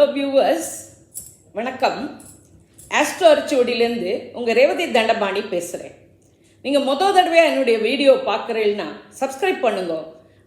Hello viewers வணக்கம். Astro அரிச்சுவடியிலேருந்து உங்கள் ரேவதி தண்டபாணி பேசுகிறேன் நீங்கள் மொதல் தடவையாக என்னுடைய வீடியோ பார்க்குறீங்கன்னா சப்ஸ்கிரைப் பண்ணுங்க.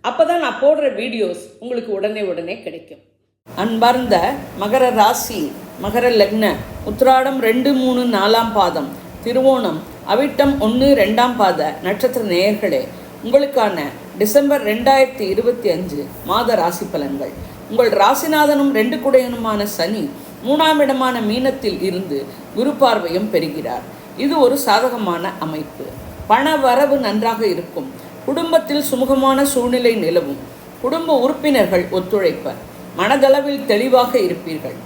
அப்போ தான் நான் போடுற வீடியோஸ் உங்களுக்கு உடனே உடனே கிடைக்கும். அன்பார்ந்த மகர ராசி மகர லக்ன உத்திராடம் ரெண்டு மூணு நாலாம் பாதம் திருவோணம் அவிட்டம் ஒன்று ரெண்டாம் பாத நட்சத்திர நேயர்களே உங்களுக்கான டிசம்பர் ரெண்டாயிரத்தி இருபத்தி அஞ்சு மாத ராசி பலன்கள். உங்கள் ராசிநாதனும் ரெண்டு குடையனுமான சனி மூணாம் இடமான மீனத்தில் இருந்து குரு பார்வையும் பெறுகிறார். இது ஒரு சாதகமான அமைப்பு. பண வரவு நன்றாக இருக்கும். குடும்பத்தில் சுமூகமான சூழ்நிலை நிலவும். குடும்ப உறுப்பினர்கள் ஒத்துழைப்பர் மனதளவில் தெளிவாக இருப்பீர்கள்.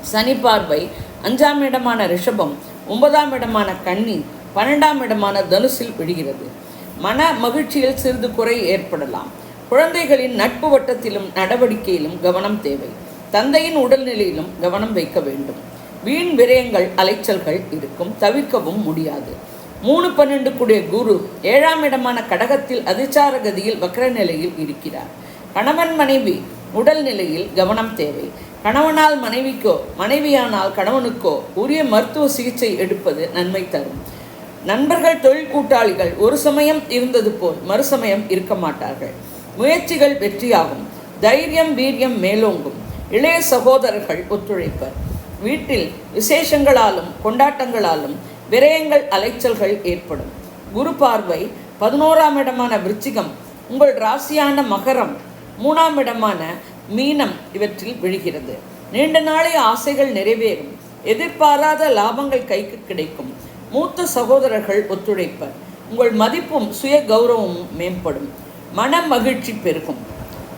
சனி பார்வை அஞ்சாம் இடமான ரிஷபம் ஒன்பதாம் இடமான கன்னி பன்னெண்டாம் இடமான தனுசில் விழுகிறது. மன மகிழ்ச்சியில் சிறிது குறை ஏற்படலாம். குழந்தைகளின் நட்பு வட்டத்திலும் நடவடிக்கையிலும் கவனம் தேவை. தந்தையின் உடல்நிலையிலும் கவனம் வைக்க வேண்டும். வீண் விரயங்கள் அலைச்சல்கள் இருக்கும். தவிர்க்கவும் முடியாது. மூணு பன்னெண்டு கூடிய குரு ஏழாம் இடமான கடகத்தில் அதிச்சார கதியில் வக்ர நிலையில் இருக்கிறார். கணவன் மனைவி உடல் நிலையில் கவனம் தேவை. கணவனால் மனைவிக்கோ மனைவியானால் கணவனுக்கோ உரிய மருத்துவ சிகிச்சை எடுப்பது நன்மை தரும். நண்பர்கள் தொழில் கூட்டாளிகள் ஒரு சமயம் இருந்தது போல் மறுசமயம் இருக்க மாட்டார்கள். முயற்சிகள் வெற்றியாகும். தைரியம் வீரியம் மேலோங்கும். இளைய சகோதரர்கள் ஒத்துழைப்பர். வீட்டில் விசேஷங்களாலும் கொண்டாட்டங்களாலும் விரயங்கள் அலைச்சல்கள் ஏற்படும். குரு பார்வை பதினோராம் இடமான விருச்சிகம் உங்கள் ராசியான மகரம் மூணாம் இடமான மீனம் இவற்றில் விழுகிறது. நீண்ட நாளைய ஆசைகள் நிறைவேறும். எதிர்பாராத லாபங்கள் கைக்கு கிடைக்கும். மூத்த சகோதரர்கள் ஒத்துழைப்பர். உங்கள் மதிப்பும் சுய கௌரவமும் மேம்படும். மன மகிழ்ச்சி பெருகும்.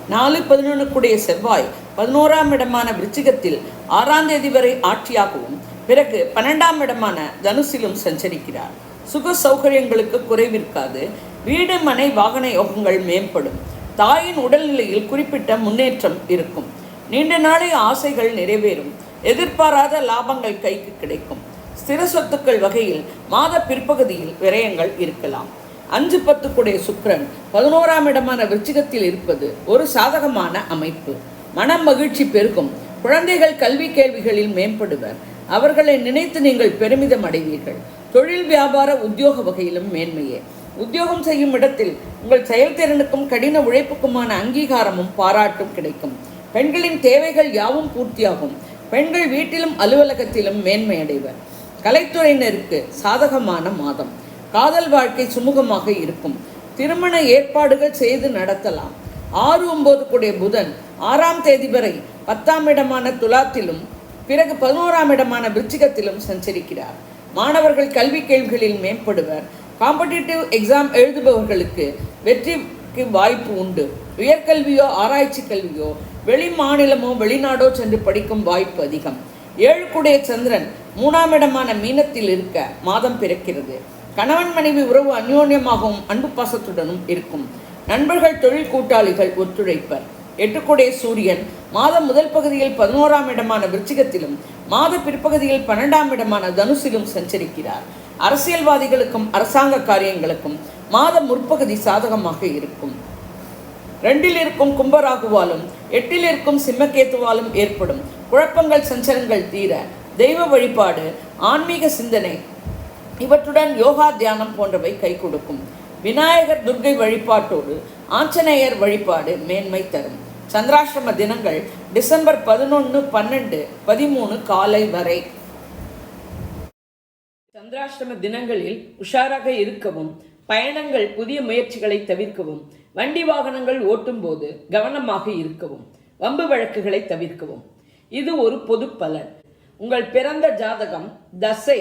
நாலு பதினொன்றுக்குடைய செவ்வாய் பதினோராம் இடமான விருச்சிகத்தில் ஆறாம் தேதி வரை ஆட்சியாகவும் பிறகு பன்னெண்டாம் இடமான தனுசிலும் சஞ்சரிக்கிறார். சுக சௌகரியங்களுக்கு குறைவிருக்காது. வீடு மனை வாகன யோகங்கள் மேம்படும். தாயின் உடல்நிலையில் குறிப்பிட்ட முன்னேற்றம் இருக்கும். நீண்ட நாளைய ஆசைகள் நிறைவேறும். எதிர்பாராத லாபங்கள் கைக்கு கிடைக்கும். ஸ்திர சொத்துக்கள் வகையில் மாத பிற்பகுதியில் விரயங்கள் இருக்கலாம். அஞ்சு பத்துக்குடைய சுக்கிரன் பதினோராம் இடமான விருச்சிகத்தில் இருப்பது ஒரு சாதகமான அமைப்பு. மன மகிழ்ச்சி பெருகும். குழந்தைகள் கல்வி கேள்விகளில் மேம்படுவர். அவர்களை நினைத்து நீங்கள் பெருமிதம் அடைவீர்கள். தொழில் வியாபார உத்தியோக வகையிலும் மேன்மையே. உத்தியோகம் செய்யும் இடத்தில் உங்கள் செயல்திறனுக்கும் கடின உழைப்புக்குமான அங்கீகாரமும் பாராட்டும் கிடைக்கும். பெண்களின் தேவைகள் யாவும் பூர்த்தியாகும். பெண்கள் வீட்டிலும் அலுவலகத்திலும் மேன்மை அடைவர் கலைத்துறையினருக்கு சாதகமான மாதம். காதல் வாழ்க்கை சுமூகமாக இருக்கும். திருமண ஏற்பாடுகள் செய்து நடத்தலாம். ஆறு ஒன்பது கூடிய புதன் ஆறாம் தேதி வரை பத்தாம் இடமான துலாத்திலும் பிறகு பதினோராம் இடமான விருச்சிகத்திலும் சஞ்சரிக்கிறார். மாணவர்கள் கல்வி கேள்விகளில் மேம்படுவர். காம்படிட்டிவ் எக்ஸாம் எழுதுபவர்களுக்கு வெற்றிக்கு வாய்ப்பு உண்டு. உயர்கல்வியோ ஆராய்ச்சி கல்வியோ வெளி மாநிலமோ வெளிநாடோ சென்று படிக்கும் வாய்ப்பு அதிகம். ஏழுக்குடைய சந்திரன் மூணாம் இடமான மீனத்தில் இருக்க மாதம் பிறக்கிறது. கணவன் மனைவி உறவு அந்யோன்யமாகவும் அன்பு பாசத்துடனும் இருக்கும். நண்பர்கள் தொழில் கூட்டாளிகள் ஒத்துழைப்பர். எட்டுக்குடைய சூரியன் மாதம் முதல் பகுதியில் பதினோராம் இடமான விருச்சிகத்திலும் மாத பிற்பகுதியில் பன்னெண்டாம் இடமான தனுசிலும் சஞ்சரிக்கிறார். அரசியல்வாதிகளுக்கும் அரசாங்க காரியங்களுக்கும் மாத முற்பகுதி சாதகமாக இருக்கும். ரெண்டில் இருக்கும் கும்பராகுவாலும் எட்டில் இருக்கும் சிம்மக்கேத்துவாலும் ஏற்படும் குழப்பங்கள் சஞ்சலங்கள் தீர தெய்வ வழிபாடு ஆன்மீக சிந்தனை இவற்றுடன் யோகா தியானம் போன்றவை கை கொடுக்கும். விநாயகர் துர்கை வழிபாட்டோடு ஆஞ்சநேயர் வழிபாடு மேன்மை தரும். சந்திராஷ்டிரம தினங்கள் டிசம்பர் பதினொன்று பன்னெண்டு பதிமூணு காலை வரை. சந்திராஷ்டிரம தினங்களில் உஷாராக இருக்கவும் பயணங்கள் புதிய முயற்சிகளை தவிர்க்கவும் வண்டி வாகனங்கள் ஓட்டும்போது கவனமாக இருக்கவும் வம்பு வழக்குகளை தவிர்க்கவும். இது ஒரு பொது பலன். உங்கள் பிறந்த ஜாதகம் தசை